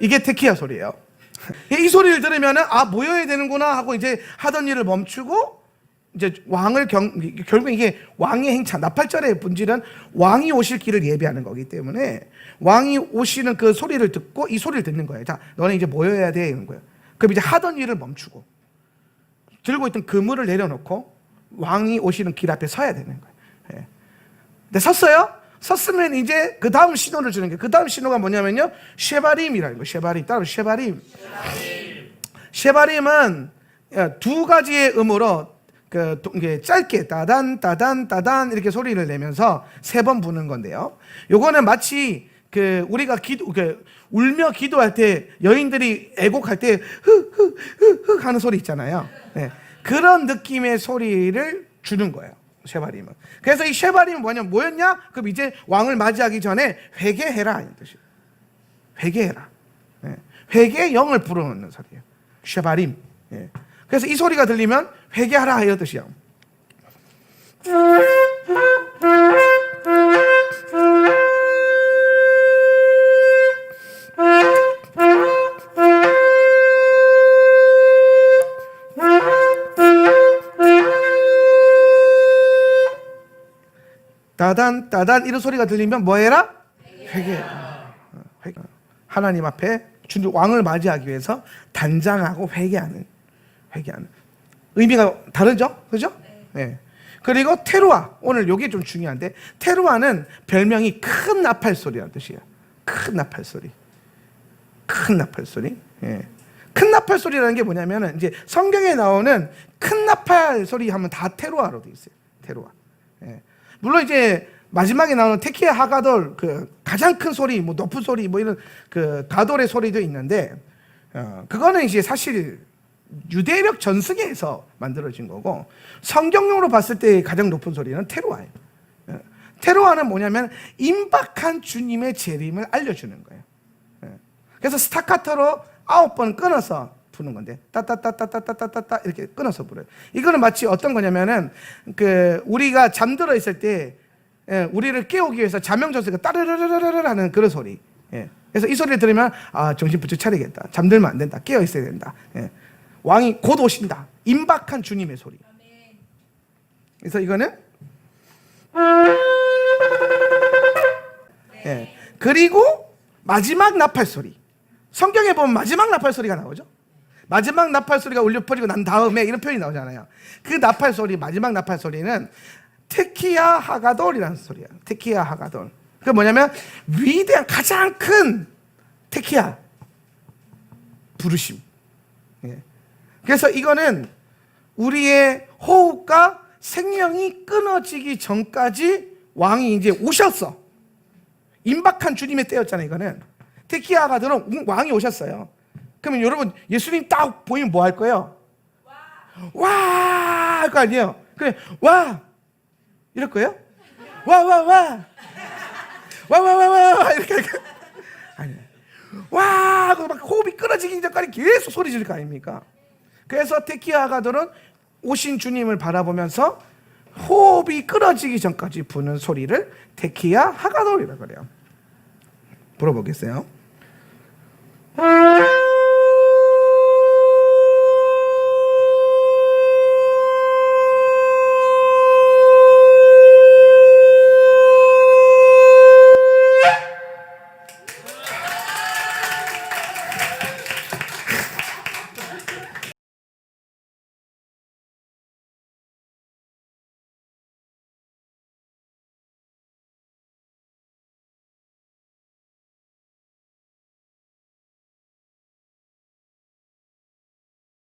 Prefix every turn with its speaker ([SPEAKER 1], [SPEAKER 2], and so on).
[SPEAKER 1] 이게 테키야 소리예요. 이 소리를 들으면은 아 모여야 되는구나 하고 이제 하던 일을 멈추고 이제 왕을 경 결국 이게 왕의 행차 나팔절의 본질은 왕이 오실 길을 예비하는 거기 때문에 왕이 오시는 그 소리를 듣고 이 소리를 듣는 거예요. 자, 너네 이제 모여야 돼 이런 거예요. 그럼 이제 하던 일을 멈추고 들고 있던 그물을 내려놓고 왕이 오시는 길 앞에 서야 되는 거예요. 예. 근데 섰어요? 섰으면 이제 그 다음 신호를 주는 게 그 다음 신호가 뭐냐면요 쉐바림이라는 거예요. 쉐바림 따로 쉐바림. 쉐바림은 어, 두 가지의 음으로 그 짧게 따단 따단 따단 이렇게 소리를 내면서 세 번 부는 건데요. 요거는 마치 그 우리가 기도 그 울며 기도할 때 여인들이 애곡할 때 흐흐흐흐 하는 소리 있잖아요. 네. 그런 느낌의 소리를 주는 거예요. 쉐바림은. 그래서 이 쉐바림은 뭐냐 뭐였냐? 그럼 이제 왕을 맞이하기 전에 회개해라 이런 뜻이에요. 회개해라. 예. 회개의 영을 불어넣는 소리예요. 쉐바림. 예. 그래서 이 소리가 들리면 회개하라 이런 뜻이야. 따단 따단 이런 소리가 들리면 뭐 해라? 회개해라. 어, 회개. 하나님 앞에 주 왕을 맞이하기 위해서 단장하고 회개하는 회개하는 의미가 다르죠, 그죠? 네. 그리고 테루아 오늘 이게 좀 중요한데 테루아는 별명이 큰 나팔 소리라는 뜻이에요. 큰 나팔 소리, 큰 나팔 소리. 예. 큰 나팔 소리라는 게 뭐냐면은 이제 성경에 나오는 큰 나팔 소리 하면 다 테루아로 돼 있어요. 테루아. 예. 물론 이제 마지막에 나오는 테키야 하가돌 그 가장 큰 소리, 뭐 높은 소리, 뭐 이런 그 가돌의 소리도 있는데 어, 그거는 이제 사실 유대력 전승에서 만들어진 거고 성경용으로 봤을 때 가장 높은 소리는 테루아예요. 예. 테루아는 뭐냐면 임박한 주님의 재림을 알려주는 거예요. 예. 그래서 스타카토로 아홉 번 끊어서 부는 건데 따따따따따따따따 이렇게 끊어서 불어요. 이거는 마치 어떤 거냐면은 그 우리가 잠들어 있을 때 예, 우리를 깨우기 위해서 자명전소가 따르르르르르 하는 그런 소리. 예. 그래서 이 소리를 들으면 아 정신 부쩍 차리겠다. 잠들면 안 된다. 깨어 있어야 된다. 예. 왕이 곧 오신다. 임박한 주님의 소리. 그래서 이거는 예. 그리고 마지막 나팔 소리. 성경에 보면 마지막 나팔 소리가 나오죠. 마지막 나팔 소리가 울려 퍼지고 난 다음에 이런 표현이 나오잖아요. 그 나팔 소리, 마지막 나팔 소리는 테키야 하가돌이라는 소리야. 테키야 하가돌. 그 뭐냐면 위대한 가장 큰 테키야 부르심. 예. 그래서 이거는 우리의 호흡과 생명이 끊어지기 전까지 왕이 이제 오셨어. 임박한 주님의 때였잖아요, 이거는. 테키아가들은 왕이 오셨어요. 그러면 여러분, 예수님 딱 보이면 뭐 할 거예요? 와! 할 거 아니에요? 그래, 와! 이럴 거예요? 와, 와, 와! 와, 와, 와, 와! 이렇게 할 거예요? 아니에요. 와! 하고 막 호흡이 끊어지기 전까지 계속 소리 지를 거 아닙니까? 그래서 테키아 가들은 오신 주님을 바라보면서 호흡이 끊어지기 전까지 부는 소리를 테키야 하가돌이라고 그래요. 물어보겠어요?